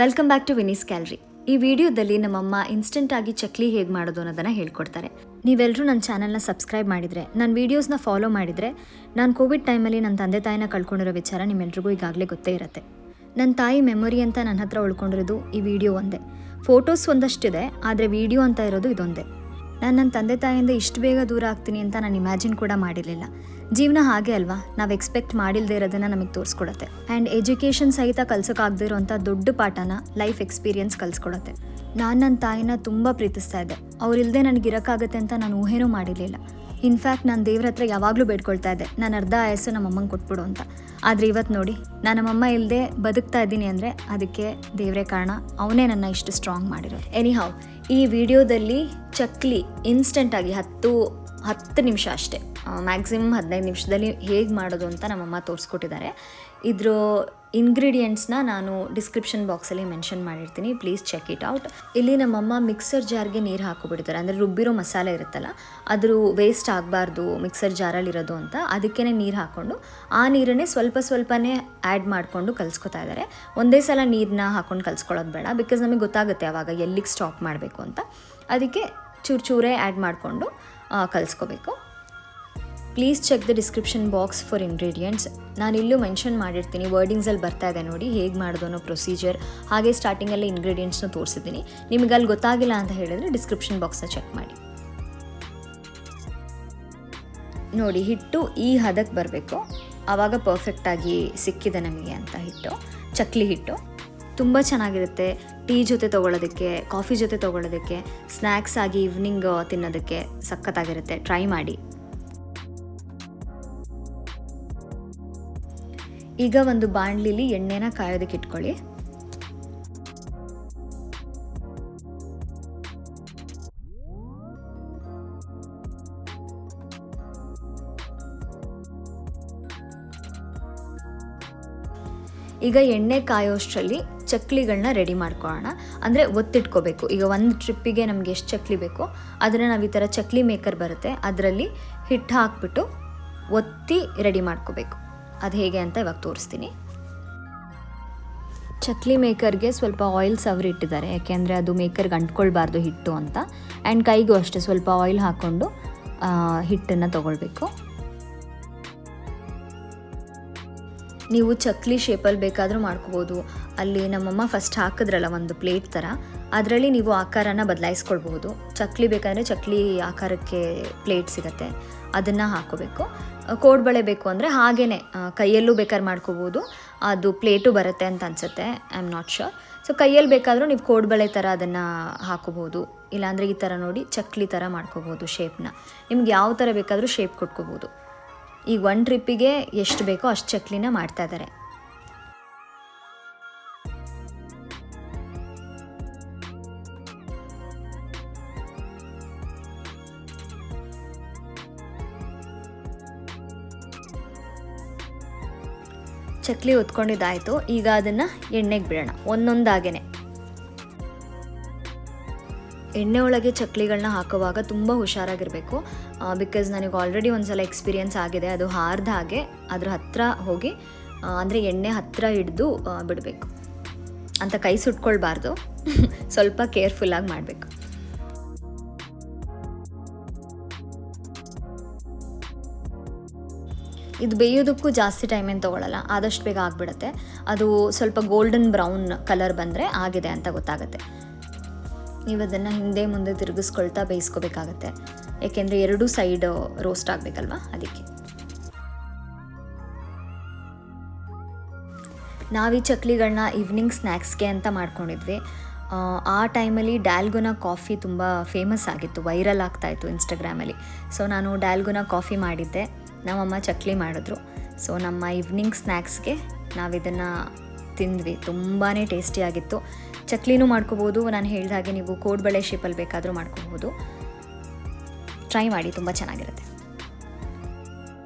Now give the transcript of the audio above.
Welcome back to ವಿನೀಸ್ ಕ್ಯಾಲ್ರಿ ಈ ವಿಡಿಯೋದಲ್ಲಿ ನಮ್ಮಮ್ಮ ಇನ್ಸ್ಟೆಂಟ್ ಆಗಿ ಚಕ್ಲಿ ಹೇಗೆ ಮಾಡೋದು ಅನ್ನೋದನ್ನ ಹೇಳ್ಕೊಡ್ತಾರೆ. ನೀವೆಲ್ಲರೂ ನನ್ನ ಚಾನಲ್ನ ಸಬ್ಸ್ಕ್ರೈಬ್ ಮಾಡಿದರೆ ನನ್ನ ವೀಡಿಯೋಸ್ನ ಫಾಲೋ ಮಾಡಿದರೆ, ನಾನು ಕೋವಿಡ್ ಟೈಮಲ್ಲಿ ನನ್ನ ತಂದೆ ತಾಯಿನ ಕಳ್ಕೊಂಡಿರೋ ವಿಚಾರ ನಿಮ್ಮೆಲ್ರಿಗೂ ಈಗಾಗಲೇ ಗೊತ್ತೇ ಇರುತ್ತೆ. ನನ್ನ ತಾಯಿ ಮೆಮೊರಿ ಅಂತ ನನ್ನ ಹತ್ರ ಉಳ್ಕೊಂಡಿರೋದು ಈ ವಿಡಿಯೋ ಒಂದೇ. ಫೋಟೋಸ್ ಒಂದಷ್ಟಿದೆ, ಆದರೆ ವಿಡಿಯೋ ಅಂತ ಇರೋದು ಇದೊಂದೇ. ನಾನು ನನ್ನ ತಂದೆ ತಾಯಿಯಿಂದ ಇಷ್ಟು ಬೇಗ ದೂರ ಆಗ್ತೀನಿ ಅಂತ ನಾನು ಇಮ್ಯಾಜಿನ್ ಕೂಡ ಮಾಡಿರಲಿಲ್ಲ. ಜೀವನ ಹಾಗೆ ಅಲ್ವಾ? ನಾವು ಎಕ್ಸ್ಪೆಕ್ಟ್ ಮಾಡಿಲ್ಲದೆ ಇರೋದನ್ನು ನಮಗೆ ತೋರಿಸ್ಕೊಡತ್ತೆ. ಆ್ಯಂಡ್ ಎಜುಕೇಷನ್ ಸಹಿತ ಕಲ್ಸೋಕ್ಕಾಗದೇ ಇರೋಂಥ ದೊಡ್ಡ ಪಾಠನ ಲೈಫ್ ಎಕ್ಸ್ಪೀರಿಯನ್ಸ್ ಕಲಿಸ್ಕೊಡತ್ತೆ. ನಾನು ನನ್ನ ತಾಯಿನ ತುಂಬ ಪ್ರೀತಿಸ್ತಾ ಇದ್ದೆ. ಅವರಿಲ್ಲದೆ ನನಗಿರೋಕ್ಕಾಗತ್ತೆ ಅಂತ ನಾನು ಊಹೆನೂ ಮಾಡಿರಲಿಲ್ಲ. ಇನ್ಫ್ಯಾಕ್ಟ್ ನಾನು ದೇವ್ರ ಹತ್ರ ಯಾವಾಗಲೂ ಬೇಡ್ಕೊಳ್ತಾ ಇದ್ದೆ. ನಾನು ಅರ್ಧ ಆಯಸ್ಸು ನಮ್ಮಮ್ಮಂಗೆ ಕೊಟ್ಬಿಡು ಅಂತ. ಆದರೆ ಇವತ್ತು ನೋಡಿ, ನಾನು ನಮ್ಮಮ್ಮ ಇಲ್ಲದೆ ಬದುಕ್ತಾ ಇದ್ದೀನಿ ಅಂದರೆ ಅದಕ್ಕೆ ದೇವರೇ ಕಾರಣ, ಅವನೇ ನನ್ನ ಇಷ್ಟು ಸ್ಟ್ರಾಂಗ್ ಮಾಡಿರೋದು. ಹೌ ಈ ವಿಡಿಯೋದಲ್ಲಿ ಚಕ್ಲಿ ಇನ್ಸ್ಟೆಂಟಾಗಿ ಹತ್ತು ಹತ್ತು ನಿಮಿಷ ಅಷ್ಟೇ ಮ್ಯಾಕ್ಸಿಮಮ್ ಹದಿನೈದು ನಿಮಿಷದಲ್ಲಿ ಹೇಗೆ ಮಾಡೋದು ಅಂತ ನಮ್ಮಮ್ಮ ತೋರಿಸ್ಕೊಟ್ಟಿದ್ದಾರೆ. ಇದ್ರ ಇಂಗ್ರೀಡಿಯೆಂಟ್ಸ್ನ ನಾನು ಡಿಸ್ಕ್ರಿಪ್ಷನ್ ಬಾಕ್ಸಲ್ಲಿ ಮೆನ್ಷನ್ ಮಾಡಿರ್ತೀನಿ ಪ್ಲೀಸ್ ಚೆಕ್ ಇಟ್ ಔಟ್ ಇಲ್ಲಿ ನಮ್ಮಮ್ಮ ಮಿಕ್ಸರ್ ಜಾರ್ಗೆ ನೀರು ಹಾಕೊಬಿಡ್ತಾರೆ ಅಂದರೆ ರುಬ್ಬಿರೋ ಮಸಾಲೆ ಇರುತ್ತಲ್ಲ, ಅದ್ರ ವೇಸ್ಟ್ ಆಗಬಾರ್ದು ಮಿಕ್ಸರ್ ಜಾರಲ್ಲಿರೋದು ಅಂತ ಅದಕ್ಕೇ ನೀರು ಹಾಕ್ಕೊಂಡು, ಆ ನೀರನ್ನೇ ಸ್ವಲ್ಪ ಸ್ವಲ್ಪನೇ ಆ್ಯಡ್ ಮಾಡಿಕೊಂಡು ಕಲಿಸ್ಕೊತಾ ಇದ್ದಾರೆ. ಒಂದೇ ಸಲ ನೀರನ್ನ ಹಾಕೊಂಡು ಕಲಿಸ್ಕೊಳ್ಳೋದು ಬೇಡ ಬಿಕಾಸ್ ನಮಗೆ ಗೊತ್ತಾಗುತ್ತೆ ಆವಾಗ ಎಲ್ಲಿಗೆ ಸ್ಟಾಪ್ ಮಾಡಬೇಕು ಅಂತ. ಅದಕ್ಕೆ ಚೂರು ಚೂರೇ ಆ್ಯಡ್ ಮಾಡಿಕೊಂಡು ಕಲಿಸ್ಕೋಬೇಕು. Please check the description box for ingredients ನಾನು ಇಲ್ಲೂ ಮೆನ್ಷನ್ ಮಾಡಿರ್ತೀನಿ ವರ್ಡಿಂಗ್ಸಲ್ಲಿ ಬರ್ತಾ ಇದೆ ನೋಡಿ ಹೇಗೆ ಮಾಡೋದು ಅನ್ನೋ ಪ್ರೊಸೀಜರ್ ಹಾಗೆ ಸ್ಟಾರ್ಟಿಂಗಲ್ಲಿ ಇಂಗ್ರೀಡಿಯೆಂಟ್ಸ್ನ ತೋರಿಸಿದ್ದೀನಿ. ನಿಮಗೆ ಅಲ್ಲಿ ಗೊತ್ತಾಗಿಲ್ಲ ಅಂತ ಹೇಳಿದ್ರೆ ಡಿಸ್ಕ್ರಿಪ್ಷನ್ ಬಾಕ್ಸ್ನ ಚೆಕ್ ಮಾಡಿ. ನೋಡಿ, ಹಿಟ್ಟು ಈ ಹದಕ್ಕೆ ಬರಬೇಕು. ಆವಾಗ ಪರ್ಫೆಕ್ಟಾಗಿ ಸಿಕ್ಕಿದೆ ನಮಗೆ ಅಂತ ಹಿಟ್ಟು. ಚಕ್ಲಿ ಹಿಟ್ಟು. ತುಂಬ ಚೆನ್ನಾಗಿರುತ್ತೆ. ಟೀ ಜೊತೆ ತೊಗೊಳೋದಕ್ಕೆ ಕಾಫಿ ಜೊತೆ ತೊಗೊಳೋದಕ್ಕೆ ಸ್ನ್ಯಾಕ್ಸ್ ಆಗಿ ಈವ್ನಿಂಗ್ ತಿನ್ನೋದಕ್ಕೆ ಸಖತ್ತಾಗಿರುತ್ತೆ. ಟ್ರೈ ಮಾಡಿ. ಈಗ ಒಂದು ಬಾಣಲಿಲಿ ಎಣ್ಣೆನ ಕಾಯೋದಕ್ಕೆ ಇಟ್ಕೊಳ್ಳಿ. ಈಗ ಎಣ್ಣೆ ಕಾಯೋಷ್ಟರಲ್ಲಿ ಚಕ್ಲಿಗಳನ್ನ ರೆಡಿ ಮಾಡ್ಕೊಳ್ಳೋಣ. ಅಂದರೆ ಒತ್ತಿಟ್ಕೋಬೇಕು. ಈಗ ಒಂದು ಟ್ರಿಪ್ಪಿಗೆ ನಮಗೆ ಎಷ್ಟು ಚಕ್ಲಿ ಬೇಕು ಅದನ್ನು ನಾವು ಈ ಥರ ಚಕ್ಲಿ ಮೇಕರ್ ಬರುತ್ತೆ. ಅದರಲ್ಲಿ ಹಿಟ್ಟು ಹಾಕ್ಬಿಟ್ಟು ಒತ್ತಿ ರೆಡಿ ಮಾಡ್ಕೋಬೇಕು. ಅದು ಹೇಗೆ ಅಂತ ಇವಾಗ ತೋರಿಸ್ತೀನಿ. ಚಕ್ಲಿ ಮೇಕರ್ಗೆ ಸ್ವಲ್ಪ ಆಯಿಲ್ ಸವರಿಟ್ಟಿದ್ದಾರೆ ಯಾಕೆಂದರೆ ಅದು ಮೇಕರ್ಗೆ ಅಂಟ್ಕೊಳ್ಬಾರ್ದು ಹಿಟ್ಟು ಅಂತ. ಆ್ಯಂಡ್ ಕೈಗೂ ಅಷ್ಟೇ ಸ್ವಲ್ಪ ಆಯಿಲ್ ಹಾಕ್ಕೊಂಡು ಹಿಟ್ಟನ್ನು ತೊಗೊಳ್ಬೇಕು. ನೀವು ಚಕ್ಲಿ ಶೇಪಲ್ಲಿ ಬೇಕಾದರೂ ಮಾಡ್ಕೋಬೋದು. ಅಲ್ಲಿ ನಮ್ಮಮ್ಮ ಫಸ್ಟ್ ಹಾಕಿದ್ರಲ್ಲ ಒಂದು ಪ್ಲೇಟ್ ಥರ ಅದರಲ್ಲಿ ನೀವು ಆಕಾರನ ಬದಲಾಯಿಸ್ಕೊಳ್ಬಹುದು ಚಕ್ಲಿ ಬೇಕಾದರೆ ಚಕ್ಲಿ ಆಕಾರಕ್ಕೆ ಪ್ಲೇಟ್ ಸಿಗುತ್ತೆ. ಅದನ್ನು ಹಾಕೋಬೇಕು ಕೋಡ್ಬಳೆ ಬೇಕು ಅಂದರೆ ಹಾಗೇ ಕೈಯಲ್ಲೂ ಬೇಕಾದ್ರೆ ಮಾಡ್ಕೋಬೋದು. ಅದು ಪ್ಲೇಟು ಬರುತ್ತೆ ಅಂತ ಅನಿಸುತ್ತೆ. I am not sure so ಕೈಯಲ್ಲಿ ಬೇಕಾದರೂ ನೀವು ಕೋಡ್ಬಳೆ ಥರ ಅದನ್ನು ಹಾಕೋಬೋದು ಇಲ್ಲಾಂದರೆ ಈ ಥರ ನೋಡಿ ಚಕ್ಲಿ ಥರ ಮಾಡ್ಕೋಬೋದು ಶೇಪ್ನ ನಿಮ್ಗೆ ಯಾವ ಥರ ಬೇಕಾದರೂ ಶೇಪ್ ಕೊಟ್ಕೋಬೋದು. ಈಗ ಒನ್ ಟ್ರಿಪ್ಪಿಗೆ ಎಷ್ಟು ಬೇಕೋ ಅಷ್ಟು ಚಕ್ಲಿನ ಮಾಡ್ತಾ ಇದ್ದಾರೆ ಚಕ್ಲಿ ಹೊತ್ಕೊಂಡಿದ್ದಾಯಿತು. ಈಗ ಅದನ್ನು ಎಣ್ಣೆಗೆ ಬಿಡೋಣ. ಒಂದೊಂದಾಗೇ ಎಣ್ಣೆ ಒಳಗೆ ಚಕ್ಲಿಗಳನ್ನ ಹಾಕುವಾಗ ತುಂಬ ಹುಷಾರಾಗಿರಬೇಕು. ಬಿಕಾಸ್ ನನಗೆ ಆಲ್ರೆಡಿ ಒಂದು ಸಲ ಎಕ್ಸ್ಪೀರಿಯನ್ಸ್ ಆಗಿದೆ. ಅದು ಹಾರ್ದ ಹಾಗೆ ಅದ್ರ ಹತ್ತಿರ ಹೋಗಿ ಅಂದರೆ ಎಣ್ಣೆ ಹತ್ತಿರ ಹಿಡಿದು ಬಿಡಬೇಕು. ಅಂತ ಕೈ ಸುಟ್ಕೊಳ್ಬಾರ್ದು. ಸ್ವಲ್ಪ ಕೇರ್ಫುಲ್ಲಾಗಿ ಮಾಡಬೇಕು. ಇದು ಬೇಯೋದಕ್ಕೂ ಜಾಸ್ತಿ ಟೈಮ್ ಏನು ತೊಗೊಳಲ್ಲ. ಆದಷ್ಟು ಬೇಗ ಆಗಿಬಿಡುತ್ತೆ. ಅದು ಸ್ವಲ್ಪ ಗೋಲ್ಡನ್ ಬ್ರೌನ್ ಕಲರ್ ಬಂದರೆ ಆಗಿದೆ ಅಂತ ಗೊತ್ತಾಗುತ್ತೆ. ನೀವು ಅದನ್ನು ಹಿಂದೆ ಮುಂದೆ ತಿರುಗಿಸ್ಕೊಳ್ತಾ ಬೇಯಿಸ್ಕೋಬೇಕಾಗತ್ತೆ. ಏಕೆಂದರೆ ಎರಡೂ ಸೈಡ್ ರೋಸ್ಟ್ ಆಗಬೇಕಲ್ವಾ? ಅದಕ್ಕೆ. ನಾವು ಈ ಚಕ್ಲಿಗಳನ್ನ ಈವ್ನಿಂಗ್ ಸ್ನ್ಯಾಕ್ಸ್ಗೆ ಅಂತ ಮಾಡ್ಕೊಂಡಿದ್ವಿ. ಆ ಟೈಮಲ್ಲಿ ಡ್ಯಾಲ್ಗುನ ಕಾಫಿ ತುಂಬ ಫೇಮಸ್ ಆಗಿತ್ತು ವೈರಲ್ ಆಗ್ತಾಯಿತ್ತು ಇನ್ಸ್ಟಾಗ್ರಾಮಲ್ಲಿ ಸೊ ನಾನು ಡ್ಯಾಲ್ಗುನ ಕಾಫಿ ಮಾಡಿದ್ದೆ. ನಮ್ಮಮ್ಮ ಚಕ್ಲಿ ಮಾಡಿದ್ರು. ಸೊ ನಮ್ಮ ಈವ್ನಿಂಗ್ ಸ್ನ್ಯಾಕ್ಸ್ಗೆ ನಾವಿದನ್ನು ತಿಂದ್ವಿ. ತುಂಬಾ ಟೇಸ್ಟಿಯಾಗಿತ್ತು ಚಕ್ಲಿನೂ ಮಾಡ್ಕೋಬೋದು. ನಾನು ಹೇಳಿದ ಹಾಗೆ ನೀವು ಕೋಡ್ಬಳೆ ಶೇಪಲ್ಲಿ ಬೇಕಾದರೂ ಮಾಡ್ಕೋಬೋದು. ಟ್ರೈ ಮಾಡಿ ತುಂಬ ಚೆನ್ನಾಗಿರುತ್ತೆ.